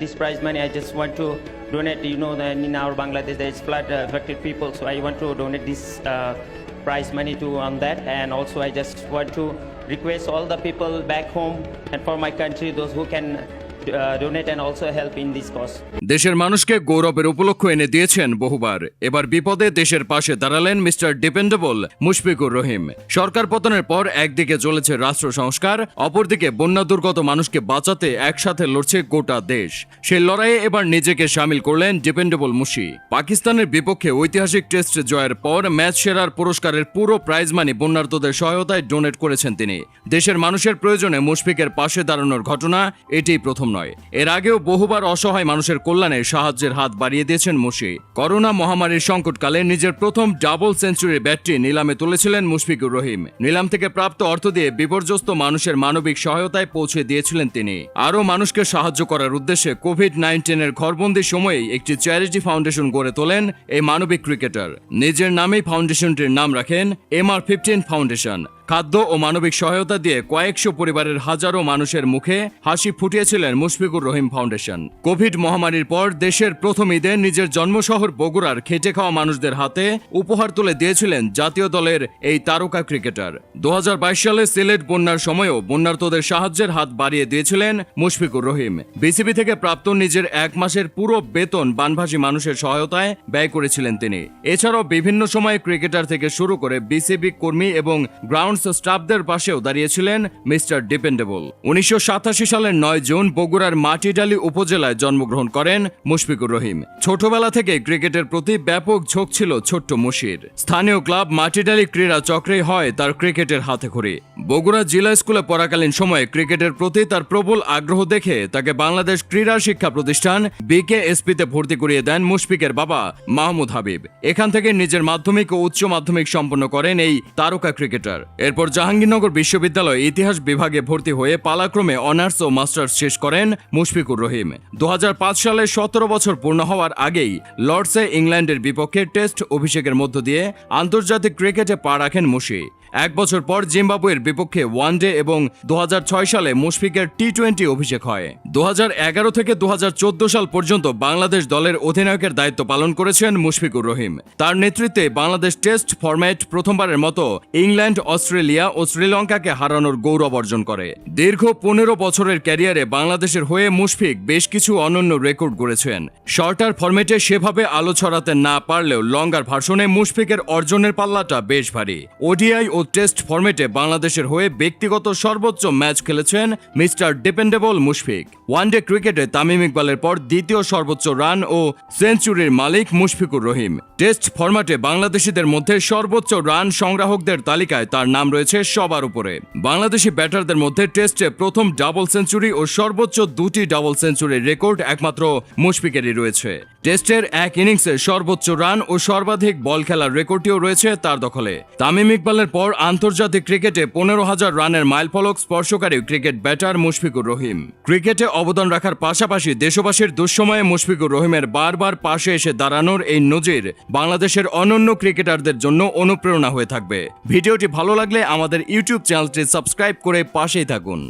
this prize money, I just want to donate. You know, in our Bangladesh there is flood uh, affected people, so I want to donate this uh, prize money to on that, and also I just want to request all the people back home and for my country, those who can and also help in this cause. দেশের মানুষকে গৌরবের উপলক্ষ এনে দিয়েছেন বহুবার। এবার বিপদে দেশের পাশে দাঁড়ালেন মিস্টার ডিপেন্ডেবল মুশফিকুর রহিম। সরকার পতনের পর একদিকে চলেছে রাষ্ট্র সংস্কার, অপরদিকে বন্যা দুর্গত মানুষকে বাঁচাতে একসাথে লড়ছে গোটা দেশ। সেই লড়াইয়ে এবার নিজেকে সামিল করলেন ডিপেন্ডেবল মুশি। পাকিস্তানের বিপক্ষে ঐতিহাসিক টেস্ট জয়ের পর ম্যাচ সেরার পুরস্কারের পুরো প্রাইজ মানি বন্যার্তদের সহায়তায় ডোনেট করেছেন তিনি। দেশের মানুষের প্রয়োজনে মুশফিকের পাশে দাঁড়ানোর ঘটনা এটি প্রথম নয়। এর আগেও বহুবার অসহায় মানুষের কল্যাণে সাহায্যের হাত বাড়িয়ে দিয়েছেন মুশি। করোনা মহামারীর সংকটকালে নিজের প্রথম ডাবল সেঞ্চুরির ব্যাটটি নিলামে তুলেছিলেন মুশফিকুর রহিম। নিলাম থেকে প্রাপ্ত অর্থ দিয়ে বিপর্যস্ত মানুষের মানবিক সহায়তায় পৌঁছে দিয়েছিলেন তিনি। আরও মানুষকে সাহায্য করার উদ্দেশ্যে কোভিড নাইন্টিনের ঘরবন্দি সময়েই একটি চ্যারিটি ফাউন্ডেশন গড়ে তোলেন এই মানবিক ক্রিকেটার। নিজের নামেই ফাউন্ডেশনটির নাম রাখেন এম আর ফিফটিন ফাউন্ডেশন। খাদ্য ও মানবিক সহায়তা দিয়ে কয়েকশো পরিবারের হাজারো মানুষের মুখে হাসি ফুটিয়েছিলেন মুশফিকুর রহিম ফাউন্ডেশন। কোভিড মহামারীর পর দেশের প্রথম ঈদে নিজের জন্মশহর বগুড়ার খেটে খাওয়া মানুষদের হাতে উপহার তুলে দিয়েছিলেন জাতীয় দলের এই তারকা ক্রিকেটার। দু হাজার বাইশ সালে সিলেট বন্যার সময়ও বন্যার্তদের সাহায্যের হাত বাড়িয়ে দিয়েছিলেন মুশফিকুর রহিম। বিসিবি থেকে প্রাপ্ত নিজের এক মাসের পুরো বেতন বানভাসী মানুষের সহায়তায় ব্যয় করেছিলেন তিনি। এছাড়াও বিভিন্ন সময়ে ক্রিকেটার থেকে শুরু করে বিসিবি কর্মী এবং গ্রাউন্ডস স্টাফদের পাশেও দাঁড়িয়েছিলেন মিস্টার ডিপেন্ডেবল। উনিশশো সাতাশি সালের নয় জুন বগুড়ার মাটিডালি উপজেলায় জন্মগ্রহণ করেন মুশফিকুর রহিম। ছোটবেলা থেকে ক্রিকেটের প্রতি ব্যাপক ঝোঁক ছিল ছোট্ট মুশির। স্থানীয় ক্লাব মাটিডালি ক্রীড়া চক্রেই হয় তার ক্রিকেটের হাতে খড়ি বগুড়া জিলা স্কুলে পড়াকালীন সময়ে ক্রিকেটের প্রতি তার প্রবল আগ্রহ দেখে তাকে বাংলাদেশ ক্রীড়া শিক্ষা প্রতিষ্ঠান বিকেএসপিতে ভর্তি করিয়ে দেন মুশফিকের বাবা মাহমুদ হাবিব। এখান থেকে নিজের মাধ্যমিক ও উচ্চ মাধ্যমিক সম্পন্ন করেন এই তারকা ক্রিকেটার। এরপর জাহাঙ্গীরনগর বিশ্ববিদ্যালয় ইতিহাস বিভাগে ভর্তি হয়ে পালাক্রমে অনার্স ও মাস্টার্স শেষ করেন মুশফিকুর রহিম। দুহাজার পাঁচ সালে সতেরো বছর পূর্ণ হওয়ার আগেই লর্ডসে ইংল্যান্ডের বিপক্ষে টেস্ট অভিষেকের মধ্য দিয়ে আন্তর্জাতিক ক্রিকেটে পা রাখেন মুশি। এক বছর পর জিম্বাবুয়ের বিপক্ষে ওয়ানডে এবং দু হাজার ছয় সালে মুশফিকের টি টোয়েন্টি অভিষেক হয়। দু হাজার এগারো থেকে দু হাজার চোদ্দ সাল পর্যন্ত বাংলাদেশ দলের অধিনায়কের দায়িত্ব পালন করেছেন মুশফিকুর রহিম। তার নেতৃত্বে বাংলাদেশ টেস্ট ফরম্যাট প্রথমবারের মতো ইংল্যান্ড, অস্ট্রেলিয়া ও শ্রীলঙ্কাকে হারানোর গৌরব অর্জন করে। দীর্ঘ পনেরো বছরের ক্যারিয়ারে বাংলাদেশের হয়ে মুশফিক বেশ কিছু অনন্য রেকর্ড গড়েছেন। শর্টার ফরম্যাটে সেভাবে আলো ছড়াতে না পারলেও লঙ্গার ভার্সনে মুশফিকের অর্জনের পাল্লাটা বেশ ভারী। ওডিআই ও টেস্ট ফরম্যাটে বাংলাদেশের হয়ে ব্যক্তিগত সর্বোচ্চ ম্যাচ খেলেছেন মিস্টার ডিপেন্ডেবল মুশফিক। ওয়ানডে ক্রিকেটে তামিম ইকবালের পর দ্বিতীয় সর্বোচ্চ রান ও সেঞ্চুরির মালিক মুশফিকুর রহিম। টেস্ট ফরম্যাটে বাংলাদেশিদের মধ্যে সর্বোচ্চ রান সংগ্রাহকদের তালিকায় তার নাম রয়েছে সবার উপরে। বাংলাদেশি ব্যাটারদের মধ্যে টেস্টে প্রথম ডাবল সেঞ্চুরি ও সর্বোচ্চ দুটি ডাবল সেঞ্চুরির রেকর্ড একমাত্র মুশফিকেরই রয়েছে। টেস্টের এক ইনিংসে সর্বোচ্চ রান ও সর্বাধিক বল খেলার রেকর্ডটিও রয়েছে তার দখলে। তামিম ইকবালের পর আন্তর্জাতিক ক্রিকেটে পনেরো হাজার রানের মাইলফলক স্পর্শকারী ক্রিকেট ব্যাটার মুশফিকুর রহিম। ক্রিকেটে অবদান রাখার পাশাপাশি দেশবাসীর দুঃসময়ে মুশফিকুর রহিমের বারবার পাশে এসে দাঁড়ানোর এই নজির বাংলাদেশের অনন্য ক্রিকেটারদের জন্য অনুপ্রেরণা হয়ে থাকবে। ভিডিওটি ভালো লাগলে আমাদের ইউটিউব চ্যানেলটি সাবস্ক্রাইব করে পাশেই থাকুন।